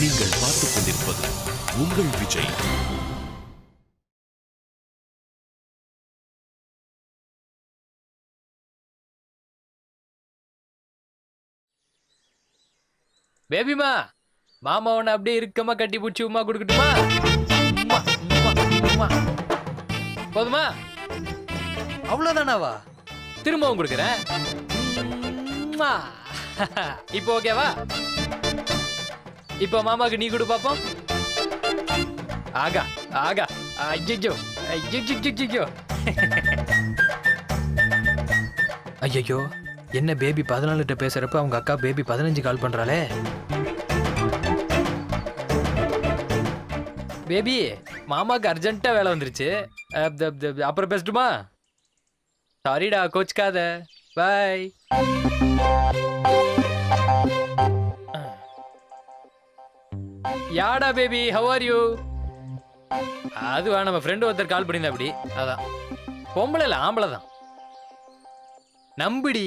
நீங்கள் பார்த்துக் கொண்டிருப்பது உங்கள் விஜய். பேபிமா மாமா உன்னை அப்படியே இருக்கமா கட்டி பிடிச்சி உமா கொடுக்கட்டுமா. போதுமா? அவ்வளோதானாவா திரும்பவும் கொடுக்குறேன். இப்போ ஓகேவா இப்போ மாமாக்கு நீ கொடு பாப்போம். ஆகா ஆகா. ஐயோ ஐயோ ஐயோ என்ன பேபி பதினாலுகிட்ட பேசுறப்ப அவங்க அக்கா பேபி பதினஞ்சு கால் பண்றாளே. பேபி மாமாக்கு அர்ஜென்ட்டா வேலை வந்துருச்சு. அப்புறம் பேசட்டுமா? சாரிடா கோச்சுக்காத. பாய் யாடா பேபி? ஹவ் ஆர் யூ அதுவா நம்ம ஃப்ரெண்டு ஒருத்தர் கால் பண்ணியிருந்தா அப்படி. அதான். பொம்பளை இல்லை ஆம்பளை தான். நம்பிடி.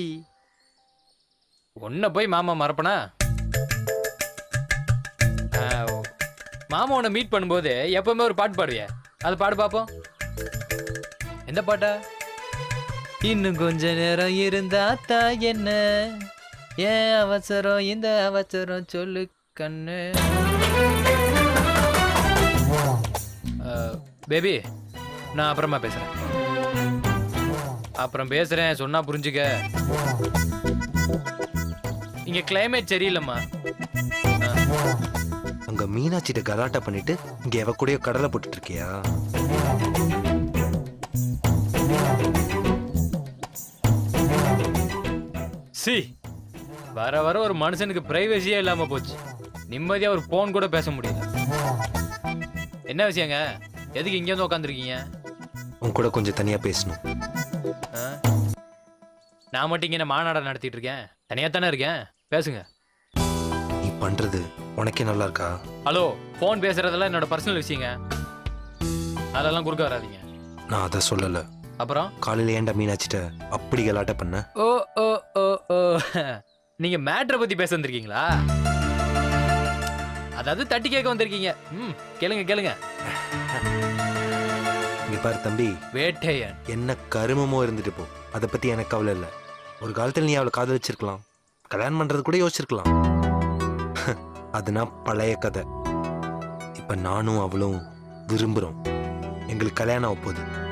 உன்னை போய் மாமா மறப்பனா? ஆ, ஓ. மாமா உன்னை மீட் பண்ணும்போது எப்பவுமே ஒரு பாட்டு பாடுவிய? அது பாடு பார்ப்போம் எந்த பாட்டா? இன்னும் கொஞ்ச நேரம் இருந்தா தா என்ன? ஏன் அவசரம் இந்த அவசரம் சொல்லு கண்ணு. பேபி நான் அப்புறமா பேசுறேன். அப்புறம் பேசுறேன் சொன்னா புரிஞ்சுக்க. இங்க கிளைமேட் சரியில்லைம்மா. அங்க மீனாட்சிட்ட கலாட்டா பண்ணிட்டு இங்க எவ கூடயோ கடலை போட்டுட்டு இருக்கியா சி வர வர ஒரு மனுஷனுக்கு பிரைவசியே இல்லாம போச்சு. நிம்மதியா ஒரு போன் கூட பேச முடியல. என்ன விஷயங்க? எதுக்கு இங்க வந்து உட்காந்துருக்கீங்க உன் கூட கொஞ்சம் தனியா பேசணும். நான் மட்டும் இங்க மாநாடம் நடத்திட்டு இருக்கேன்? தனியா தானே இருக்கேன்? பேசுங்க. நீ பண்றது உனக்கே நல்லா இருக்கா? ஹலோ ஃபோன் பேசுறதெல்லாம் என்னோட பர்சனல் விஷயங்க. அதெல்லாம் குறுக்க வராதீங்க. நான் அதை சொல்லல. அப்புறம்? காலையில ஏன்டா மீனாட்சிட்ட அப்படி கலாட்டா பண்ண? ஓ ஓ ஓ ஓ. நீங்க மேட்ரை பத்தி பேச வந்திருக்கீங்களா அதாவது தட்டி கேட்க வந்திருக்கீங்க. ம் கேளுங்க கேளுங்க. இங்க பாரு தம்பி. வேட்டையன். என்ன கருமமோ இருந்துட்டு போ. அதை பத்தி எனக்கு கவலை இல்லை. ஒரு காலத்துல நீ அவளை காதலிச்சிருக்கலாம். கல்யாணம் பண்றது கூட யோசிச்சிருக்கலாம். அதுனா பழைய கதை. இப்ப நானும் அவளும் விரும்புறோம். எங்களுக்கு கல்யாணம் ஆகப் போகுது.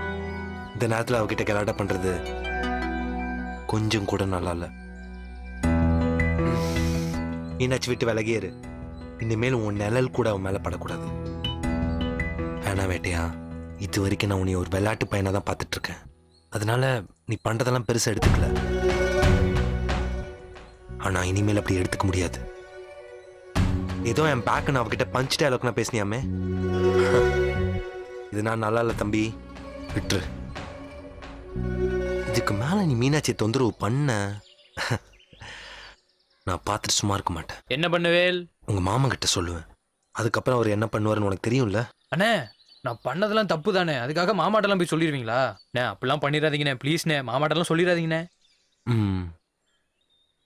இந்த நேரத்துல அவகிட்ட கலாட்டா பண்றது கொஞ்சம் கூட நல்லா இல்ல மீனாட்சி விட்டு விலகியரு இனிமேல் உன் நிழல் கூட அவன் மேலே படக்கூடாது. வேணா வேட்டையா இது வரைக்கும் நான் உன்னை ஒரு விளையாட்டு பையனை தான் பார்த்துட்ருக்கேன். அதனால நீ பண்ணுறதெல்லாம் பெருசாக எடுத்துக்கல. ஆனால் இனிமேல் அப்படி எடுத்துக்க முடியாது. ஏதோ என் பேக்கு நான் அவகிட்ட பஞ்ச் டயலாக் நான் பேசினியாமே? இது நான் நல்லா இல்லை தம்பி. விட்டுரு இதுக்கு மேலே நீ மீனாட்சியை தொந்தரவு பண்ண. நான் பார்த்துட்டு சும்மா இருக்க மாட்டேன். என்ன பண்ணுவேல்? உங்க மாமன் கிட்ட சொல்லுவேன். அதுக்கப்புறம் அவர் என்ன பண்ணுவாருன்னு உனக்கு தெரியும்ல? அண்ணே நான் பண்ணதெல்லாம் தப்பு தானே. அதுக்காக மாமாட்டெல்லாம் போய் சொல்லிடுவீங்களா அண்ணே அப்படிலாம் பண்ணிடாதீங்கண்ணே ப்ளீஸ்ண்ணே மாமாட்டெல்லாம் சொல்லிடாதீங்கண்ணே. ம்.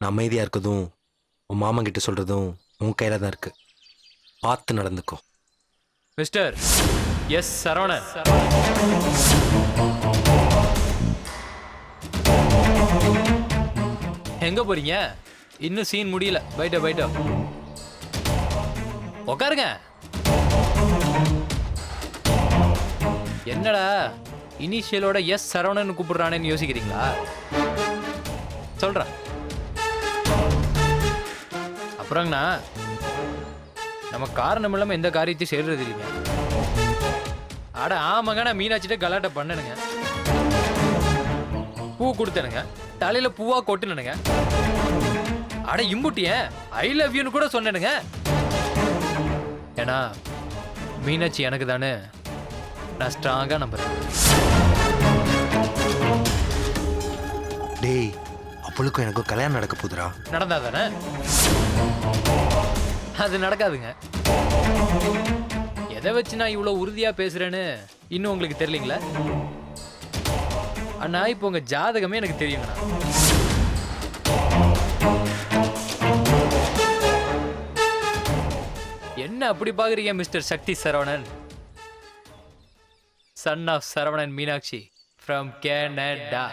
நான் அமைதியாக இருக்கதும் உன் மாமன் கிட்ட சொல்கிறதும் உன் கையில் தான் இருக்கு. பார்த்து நடந்துக்கோ. Mister S Saravanan. எங்க போறீங்க? இன்னும் சீன் முடியல. பைட்டோ பைட்டோ. உட்காருங்க என்னடா? இனிஷியலோட எஸ் சரவணன் கூப்பிடுறானேன்னு யோசிக்கிறீங்களா? சொல்றேன். அப்புறங்கண்ணா நம்ம காரணம் இல்லாம எந்த காரியத்தையும் சேர்றது இல்லைங்க. அட ஆமாங்க நான் மீனாட்சிட்ட கலாட்டை பண்ணனுங்க. பூ கொடுத்தனுங்க. தலையில பூவா கொட்டுனனுங்க அட இம்புட்டிய ஐ லவ் யூன்னு கூட சொன்னனுங்க. ஏன்னா மீனாட்சி எனக்கு தானே. நான் ஸ்ட்ராங்கா நம்புறேன். டேய் அவளுக்கும் எனக்கும் கல்யாணம் நடக்க போகுதுடா. நடந்தா தானே? அது நடக்காதுங்க. எதை வச்சு நான் இவ்வளோ உறுதியா பேசுறேன்னு இன்னும் உங்களுக்கு தெரியலீங்களா? அண்ணா இப்போ உங்க ஜாதகமே எனக்கு தெரியுங்கண்ணா. என்ன அப்படி பாக்குறீங்க mister Sakthi Saravanan? Son of Saravanan Meenakshi from Canada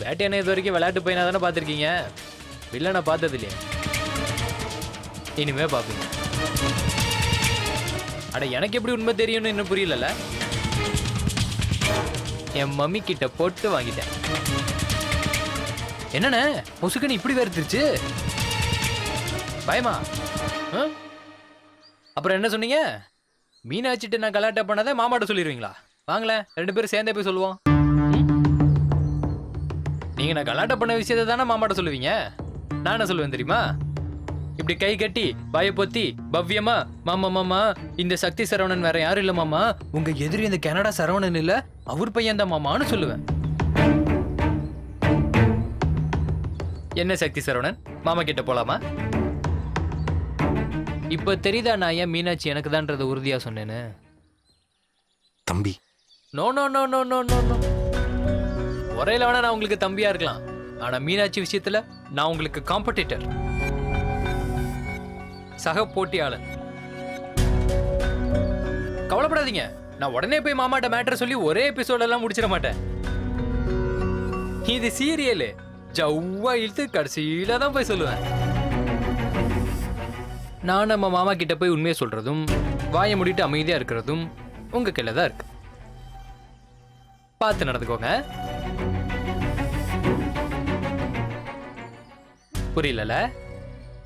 வேட்டையனை இது வரைக்கும் விளையாட்டு பையனாக தானே பார்த்துருக்கீங்க? வில்லனை பார்த்தது இல்லையா இனிமே பார்ப்பீங்க. அட எனக்கு எப்படி உண்மை தெரியும்னு இன்னும் புரியலல்ல? என் மம்மி கிட்ட போட்டு வாங்கிட்டேன். என்னண்ணே முசுக்கன் இப்படி வேறுத்துருச்சு? பயமா? அப்புறம் என்ன சொன்னீங்க? மீனாட்சிட்டு நான் கலாட்டா பண்ணதை மாமாட்ட சொல்லிடுவீங்களா வாங்களேன் ரெண்டு பேரும் சேர்ந்தே போய் சொல்லுவோம். நீங்கள் நீங்க நான் கலாட்டா பண்ண விஷயத்தை தானே மாமாட்ட சொல்லுவீங்க? நான் என்ன சொல்லுவேன் தெரியுமா? இப்படி கை கட்டி பயப்பொத்தி பவ்யமா மாமா மாமா இந்த சக்தி சரவணன் வேற யாரும் இல்ல மாமா. உங்க எதிரி இந்த கனடா சரவணன் இல்ல அவர் பையன் தான் மாமான்னு சொல்லுவேன். என்ன சக்தி சரவணன்? மாமா கிட்ட போலாமா? இப்ப தெரியுதா நான் ஏன் மீனாட்சி எனக்கு தான்றத உறுதியா சொன்னேன்னு? தம்பி. No no no no no no no ஒரேல வேணா நான் உங்களுக்கு தம்பியா இருக்கலாம். ஆனா மீனாட்சி விஷயத்துல நான் உங்களுக்கு காம்படிட்டர் சக போட்டியாளர். கவலைப்படாதீங்க. நான் உடனே போய் மாமாட்ட மேட்டர் சொல்லி ஒரே எபிசோட் எல்லாம் முடிச்சிட மாட்டேன். இது சீரியலு ஜவ்வா இழுத்து கடைசியில தான் போய் சொல்லுவேன். நான் நம்ம மாமா கிட்ட போய் உண்மையை சொல்றதும் வாயை முடிட்டு அமைதியா இருக்கிறதும் உங்க கையில தான் இருக்கு. பார்த்து நடந்துக்கோங்க. புரியலல?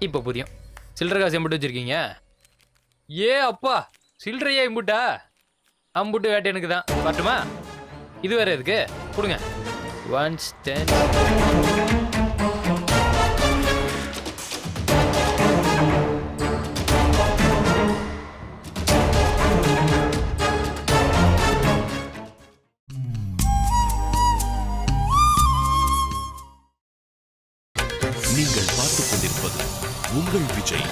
இப்போ புரியும். சில்லற காசு எம்பிட்டு வச்சுருக்கீங்க? ஏ அப்பா சில்லறையே இம்புட்டா அம்புட்டு வேட்டை எனக்கு தான் வரட்டுமா? இது வேற இருக்கு கொடுங்க. ஒன்ஸ் டென் நீங்கள் பார்த்துக் கொண்டிருப்பது உங்கள் விஜய்.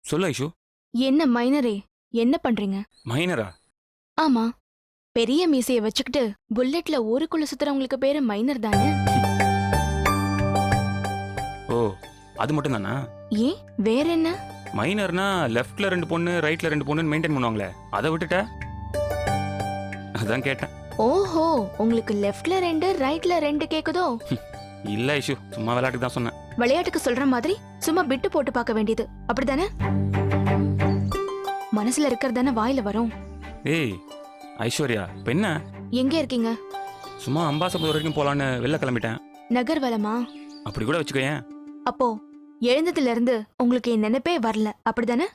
சொல்லு ஐஷு. என்ன மைனரே என்ன பண்றீங்க? மைனரா? ஆமா. பெரிய மீசைய வச்சுக்கிட்டு புல்லட்ல ஊருக்குள்ள சுத்துறவங்களுக்கு பேரு மைனர் தானே? ஓ அது மட்டும் தானா? ஏன்? வேற என்ன? மைனர்னா லெஃப்ட்ல ரெண்டு பொண்ணு ரைட்ல ரெண்டு பொண்ணு மெயின்டைன் பண்ணுவாங்களே அதை விட்டுட்ட? அதான் கேட்டேன். ஓஹோ உங்களுக்கு லெஃப்ட்ல ரெண்டு ரைட்ல ரெண்டு கேக்குதோ? இல்ல ஐஷு சும்மா விளையாட்டுக்கு தான் சொன்னேன். விளையாட்டுக்கு சொல்ற மாதிரி சும்மா பிட்டு போட்டு பார்க்க வேண்டியது. அப்படிதானே மனசுல இருக்கிறது தானே வாயில வரும். ஏய் ஐஸ்வர்யா இப்ப என்ன? எங்க இருக்கீங்க? சும்மா அம்பாசபுரம் வரைக்கும் போலான்னு வெளில கிளம்பிட்டேன். நகர்வலமா? அப்படி கூட வச்சுக்கோயேன் அப்போ எழுந்ததுல இருந்து உங்களுக்கு என் நினைப்பே வரல. அப்படிதானே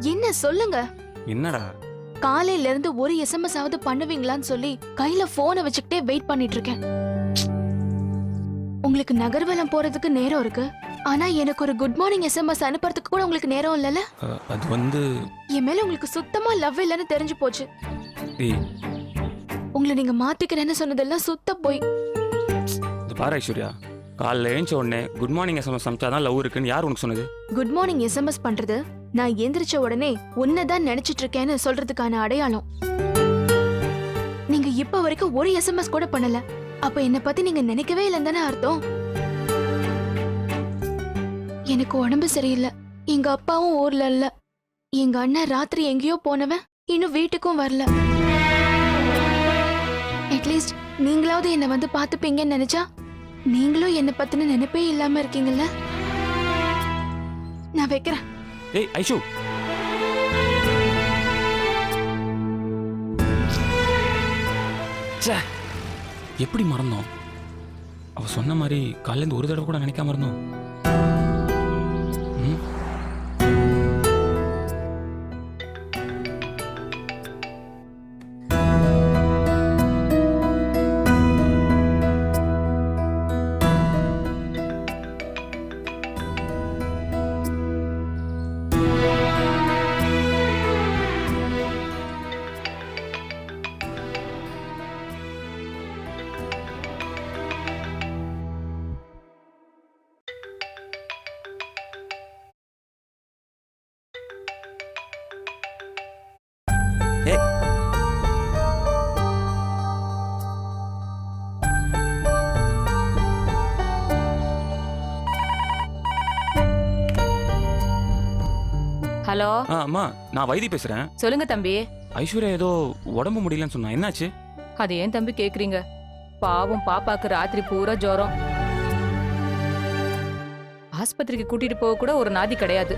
என்ன சொல்லுங்க. என்னடா? காலையில இருந்து ஒரு எஸ்எம்எஸ் ஆவது பண்ணுவீங்களான்னு சொல்லி கையில போனை வச்சுக்கிட்டே வெயிட் பண்ணிட்டு இருக்கேன். உங்களுக்கு நகர்வலம் போறதுக்கு நேரம் இருக்கு. ஆனா எனக்கு ஒரு குட் மார்னிங் எஸ்எம்எஸ் அனுப்புறதுக்கு கூட உங்களுக்கு நேரம் இல்லைல்ல? அஹ், அது வந்து என் மேல உங்களுக்கு சுத்தமா லவ் இல்லைன்னு தெரிஞ்சு போச்சு. உங்களை நீங்க மாத்திக்கிறேன்னு சொன்னதெல்லாம் சுத்த போய். இது பாரு ஐஸ்வர்யா காலைல ஏஞ்ச உடனே குட் மார்னிங் எஸ்எம்எஸ் சமைச்சாதான் லவ் இருக்குன்னு யார் உனக்கு சொன்னது? குட் மார்னிங் எஸ்எம்எஸ் பண்றது நான் எந்திரிச்ச உடனே உன்னதான் நினைச்சிட்டு இருக்கேன்னு சொல்றதுக்கான அடையாளம். நீங்க இப்ப வரைக்கும் ஒரு எஸ்எம்எஸ் கூட பண்ணல. அப்ப என்ன பத்தி நீங்க நினைக்கவே இல்லைன்னு தானே அர்த்தம்? எனக்கு உடம்பு சரியில்லை. எங்க அப்பாவும் ஊர்ல இல்ல. எங்க அண்ணன் ராத்திரி எங்கேயோ போனவன் இன்னும் வீட்டுக்கும் வரல. அட்லீஸ்ட் நீங்களாவது என்ன வந்து பாத்துப்பீங்கன்னு நினைச்சா நீங்களும் என்ன பத்தின நினைப்பே இல்லாம இருக்கீங்கல்ல? நான் வைக்கிறேன். ஏய் ஐஷு. ச்சே, எப்படி மறந்தோம்? அவ சொன்ன மாதிரி காலையில இருந்து ஒரு தடவை கூட நினைக்காம இருந்தோம். ஹலோ? ஆ அம்மா நான் வைத்தி பேசுறேன். சொல்லுங்க தம்பி. ஐஸ்வர்யா ஏதோ உடம்பு முடியலன்னு சொன்னா என்னாச்சு? அது ஏன் தம்பி கேக்குறீங்க? பாவம் பாப்பாக்கு ராத்திரி பூரா ஜுரம். ஆஸ்பத்திரிக்கு கூட்டிட்டு போக கூட ஒரு நாதி கிடையாது.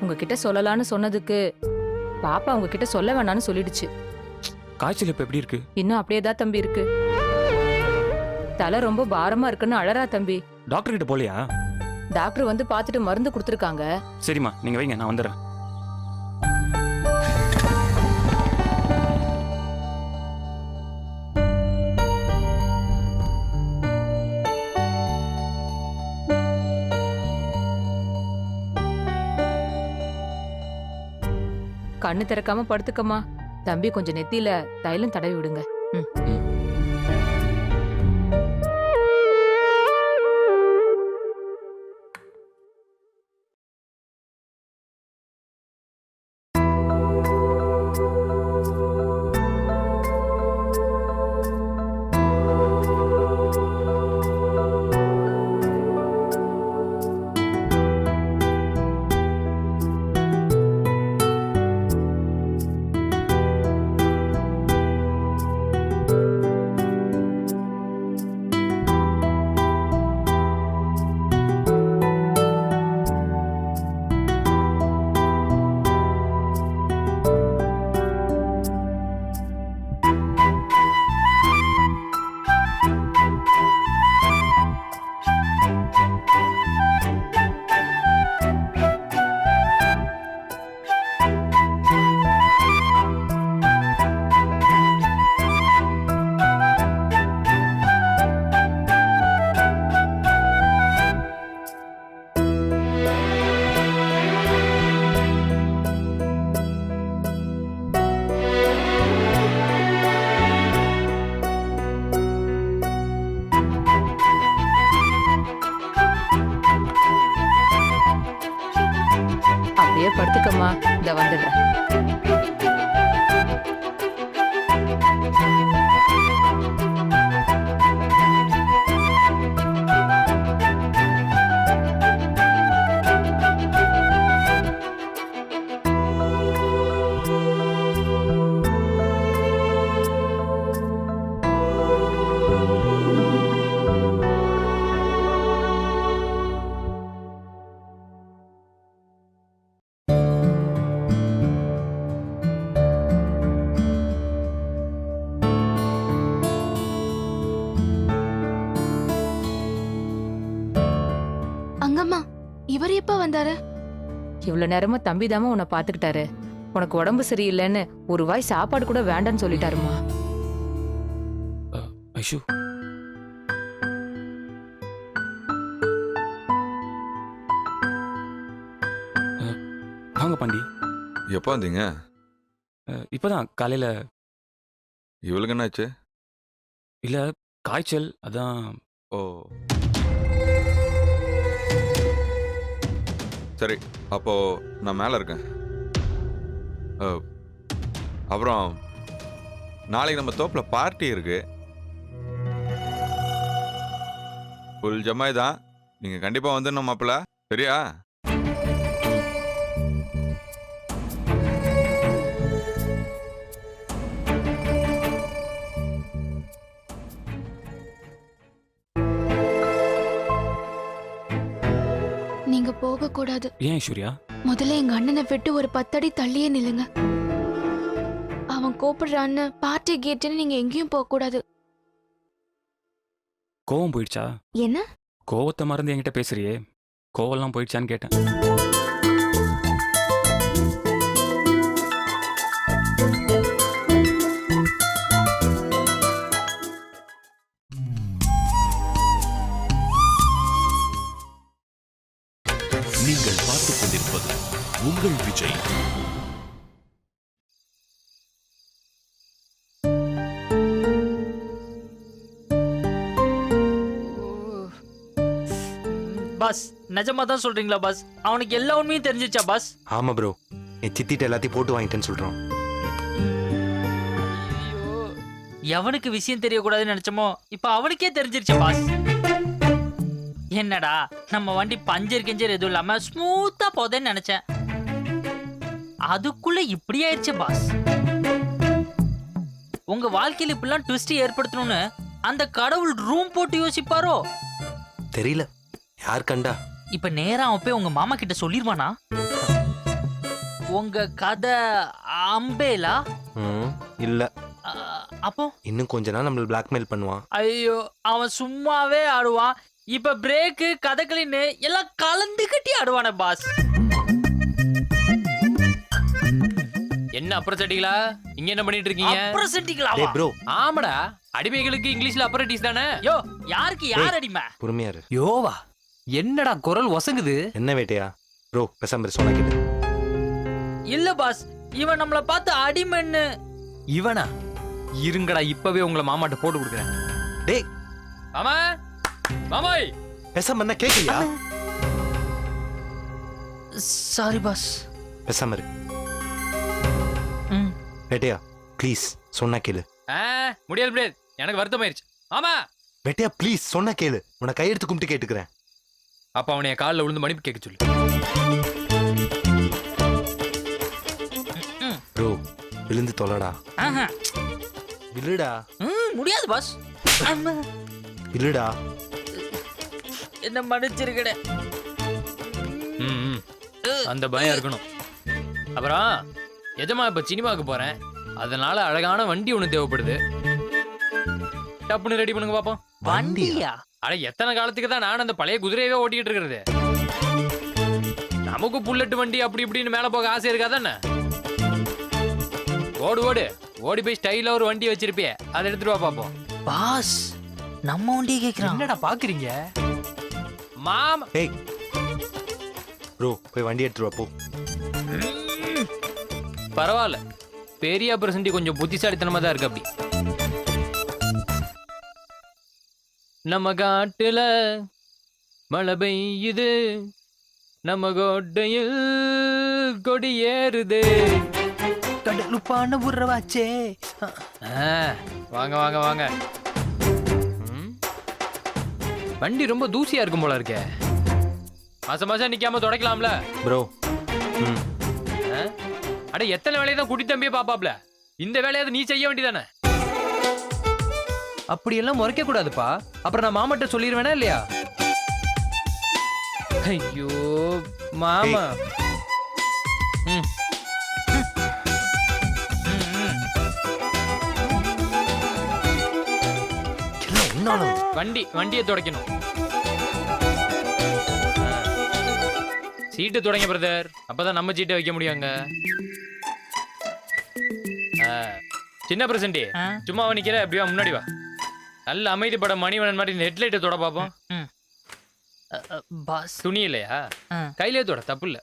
உங்ககிட்ட சொல்லலாம்னு சொன்னதுக்கு பாப்பா உங்ககிட்ட சொல்ல வேணாம்னு சொல்லிடுச்சு. காய்ச்சல் இப்ப எப்படி இருக்கு? இன்னும் அப்படியே தான் தம்பி இருக்கு. தலை ரொம்ப பாரமா இருக்குன்னு அழறா தம்பி. டாக்டர் கிட்ட போலியா? டாக்டர் வந்து பார்த்துட்டு மருந்து கொடுத்துருக்காங்க. சரிம்மா நீங்க வைங்க நான் வந்துடுறேன். கண்ணு திறக்காம படுத்துக்கம்மா. தம்பி கொஞ்சம் நெத்தியில தைலம் தடவி விடுங்க. ம். இந்த வந்துடுறேன் இவர் எப்ப வந்தாரு? இவ்வளவு நேரமா தம்பி தாமா உன்னை பாத்துக்கிட்டாரு உனக்கு உடம்பு சரியில்லைன்னு ஒரு வாய் சாப்பாடு கூட வேண்டான்னு சொல்லிட்டாருமா. ஐஷு. வாங்க பாண்டி. எப்போ வந்தீங்க? இப்பதான் காலையில. இவளுக்கு என்னாச்சு? இல்ல காய்ச்சல் அதான். ஓ. சரி அப்போ நான் மேலே இருக்கேன். அப்புறம் நாளைக்கு நம்ம தோப்பில் பார்ட்டி இருக்கு. ஃபுல் ஜமாய் தான். நீங்கள் கண்டிப்பாக வந்துடணும் மாப்பிள்ள. சரியா? கூடாது ஏன் ஐஸ்வர்யா? முதல்ல எங்க அண்ணனை விட்டு ஒரு பத்தடி தள்ளியே நில்லுங்க. அவன் கூப்பிடுறான்னு பார்ட்டி கேட்டுன்னு நீங்க எங்கேயும் போக கூடாது. கோவம் போயிடுச்சா? என்ன? கோவத்தை மறந்து என்கிட்ட பேசுறியே. கோவம்லாம் போயிடுச்சான்னு கேட்டேன். உங்கள் விஜய் பாஸ் நிஜமா தான் சொல்றீங்களா பாஸ் அவனுக்கு எல்லா உண்மையும் தெரிஞ்சிச்சா பாஸ் ஆமா ப்ரோ என் சித்திட்ட எல்லாத்தையும் போட்டு வாங்கிட்டேன்னு சொல்றான் ஐயோ. எவனுக்கு விஷயம் தெரியக்கூடாதுன்னு நினைச்சோமோ இப்ப அவனுக்கே தெரிஞ்சிருச்சு பாஸ் என்னடா நம்ம வண்டி பஞ்சர் கிஞ்சர் எதுவும் இல்லாம ஸ்மூத்தா போதேன்னு நினைச்சேன். அதுக்குள்ள இப்படி ஆயிடுச்சு பாஸ் உங்க வாழ்க்கையில இப்படிலாம் ட்விஸ்ட் ஏற்படுத்தணும்னு அந்த கடவுள் ரூம் போட்டு யோசிப்பாரோ? தெரியல. யார் கண்டா? இப்ப நேரா அவன் போய் உங்க மாமா கிட்ட சொல்லிருவானா? உங்க கதை அம்பேலா? இல்ல. அப்போ? இன்னும் கொஞ்ச நாள் நம்மள பிளாக்மெயில் பண்ணுவான். ஐயோ அவன் சும்மாவே ஆடுவான். இப்ப பிரேக்கு கதகளின்னு எல்லாம் கலந்து கட்டி ஆடுவானே பாஸ் என்ன அப்புறம் சட்டிகளா? இங்க என்ன பண்ணிட்டு இருக்கீங்க? அப்புறம் செட்டிக்கலாமா டேய் ப்ரோ ஆமாடா. அடிமைகளுக்கு இங்கிலீஷ்ல அப்ரண்டிஸ் தானே? யோ யாருக்கு யார் அடிமை? பொறுமையா இரு. யோவா என்னடா குரல் ஒசங்குது? என்ன வேட்டையா? ப்ரோ பெசாம சொன்ன கேட்டு இல்ல பாஸ் இவன் நம்மள பார்த்து அடிமைன்னு. இவனா? இருங்கடா இப்பவே உங்களை மாமாட்ட போட்டு கொடுக்குறேன். டேய். மாமா மாமாய் பெசாம என்ன கேட்கலையா? சாரி பாஸ் பெசாம இரு. வேட்டையா ப்ளீஸ் சொன்னா கேளு. ஆ, முடியாது முடியாது. எனக்கு வருத்தமாயிருச்சு மாமா வேட்டையா ப்ளீஸ் சொன்னா கேளு. உன்னை கையெடுத்து கும்பிட்டு கேட்டுக்கிறேன். அப்ப அவனை என் காலில் விழுந்து மன்னிப்பு கேட்க சொல்லு. ப்ரோ விழுந்து தொலைடா. ஆஹா. விழுடா. ம், முடியாது பாஸ் அம்மா, விழுடா. என்ன மன்னிச்சிருக்கடே. ம், ம். அந்த பயம் இருக்கணும். அப்புறம்? எஜமா இப்ப சினிமாவுக்கு போறேன். அதனால அழகான வண்டி ஒண்ணு தேவைப்படுது. டப்புன்னு ரெடி பண்ணுங்க பாப்போம். வண்டியா? அட எத்தனை காலத்துக்கு தான் நான் அந்த பழைய குதிரையவே ஓட்டிக்கிட்டு இருக்கிறது? நமக்கு புல்லட் வண்டி அப்படி இப்படின்னு மேல போக ஆசை இருக்காதானே ஓடு ஓடு. ஓடி போய் ஸ்டைலா ஒரு வண்டி வச்சிருப்பியே. அதை எடுத்துட்டு வா பாப்போம். பாஸ் நம்ம வண்டியை கேக்குறான். என்னடா பாக்குறீங்க? மாமா. டேய் ப்ரோ போய் வண்டி எடுத்துட்டு வா போ. பரவாயில்ல. பெரிய பிரசண்டி கொஞ்சம் புத்திசாலித்தனமா தான் இருக்கு அப்படி. நம்ம காட்டுல மழை பெய்யுது. நம்ம கோட்டையில் கொடி ஏறுது. கடலுப்பான உறவாச்சே வாங்க வாங்க வாங்க. ம். வண்டி ரொம்ப தூசியா இருக்கும் போல இருக்கே. மாசம் மாசம் நிக்காம தொடக்கலாம்ல. ப்ரோ. ம். அட எத்தனை வேலையை தான் குட்டி தம்பியே பாப்பாப்ல இந்த வேலையாவது நீ செய்ய வேண்டியதானே? அப்படியெல்லாம் முறைக்க கூடாதுப்பா அப்புறம் நான் மாமாட்ட சொல்லிடுவேனா இல்லையா? ஐயோ மாமா. வண்டி வண்டியை துடைக்கணும். சீட்டு தொடங்க பிரதர் அப்பதான் நம்ம சீட்டை வைக்க ஆ. சின்ன பிரசண்டி ஆ? சும்மா நிக்கிற? அப்படியே முன்னாடி வா. நல்ல அமைதிப்பட மணிவனன் மாதிரி இந்த ஹெட்லைட்டை தொட பாப்போம். ம். அ, அ, பாஸ். துணி இல்லையா. கையிலே தொட தப்பு இல்ல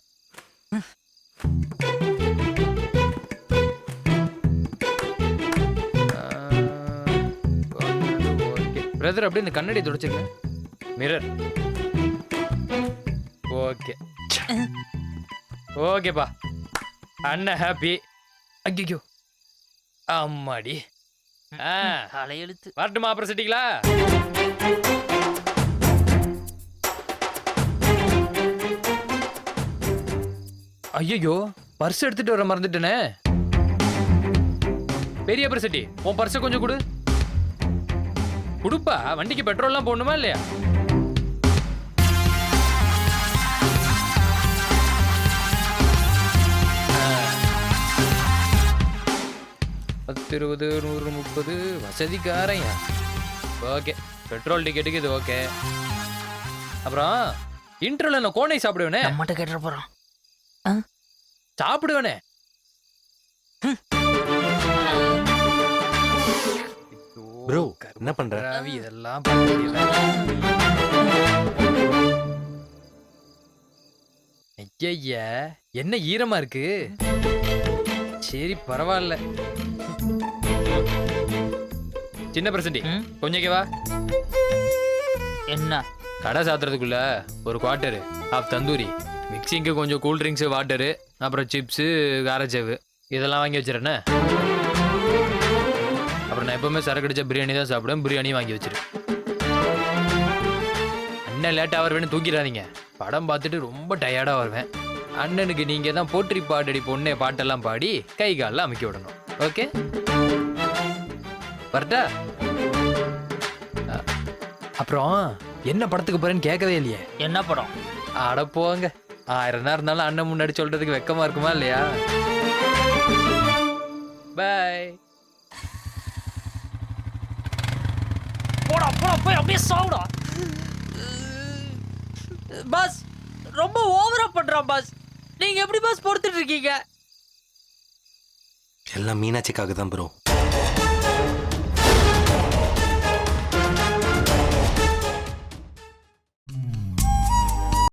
பிரதர் அப்படியே இந்த கண்ணாடி தொடச்சிருங்க. Mirror okay. ஓகேப்பா. அண்ணன் ஹாப்பி ஐயோ அம்மாடி. ஆ. தலையெழுத்து. வரட்டுமா அப்புறம் சிட்டிங்களா? ஐயோ பர்ஸ் எடுத்துட்டு வர மறந்துட்டேனே. பெரிய பர்சட்டி உன் பர்ஸை கொஞ்சம் கொடு. கொடுப்பா வண்டிக்கு பெட்ரோல்லாம் போடணுமா இல்லையா? பத்து இருபது நூறு முப்பது வசதிக்காரன் ஓகே பெட்ரோல் டிக்கெட்டுக்கு இது ஓகே. அப்புறம் இன்டர்வல் நான் கோனை சாப்பிடுவேனே? நம்மகிட்ட கேட்டுற போறான். சாப்பிடுவேனே? Bro, என்ன பண்ற? ரவி இதெல்லாம். ஐயைய என்ன ஈரமா இருக்கு? சரி பரவாயில்ல. சின்ன பிரசண்டி ம்? கொஞ்சம் இங்க வா. என்ன? கடை சாத்துறதுக்குள்ள ஒரு குவார்ட்டரு ஆஃப் தந்தூரி மிக்சிங்க்கு கொஞ்சம் கூல் ட்ரிங்க்ஸு வாட்டரு அப்புறம் சிப்ஸு காரச்சேவு இதெல்லாம் வாங்கி வச்சிடறேனே. அப்புறம் நான் எப்பவுமே சரக்கு அடிச்ச பிரியாணி தான் சாப்பிடுவேன் பிரியாணி வாங்கி வச்சிரு அண்ணன் லேட்டாக வருவேன்னு தூக்கிடாதீங்க. படம் பார்த்துட்டு ரொம்ப டயர்டாக வருவேன். அண்ணனுக்கு நீங்கள் தான் போற்றி பாடடி பொண்ணே பாட்டெல்லாம் பாடி கை காலில் அமுக்கி விடணும். ஓகே வரட்டா. அப்புறம் என்ன படத்துக்கு போறேன்னு கேட்கவே இல்லையே. என்ன படம்? அட போங்க. ஆயிரம் நேரம் இருந்தாலும் அண்ணன் முன்னாடி சொல்றதுக்கு வெக்கமா இருக்குமா இல்லையா? பை போடா போடா போய் அப்படியே சாவுடா. பாஸ் ரொம்ப ஓவரா பண்றான் பாஸ். நீங்க எப்படி பாஸ் பொறுத்துட்டு இருக்கீங்க? எல்லாம் மீனாட்சிக்காக தான் ப்ரோ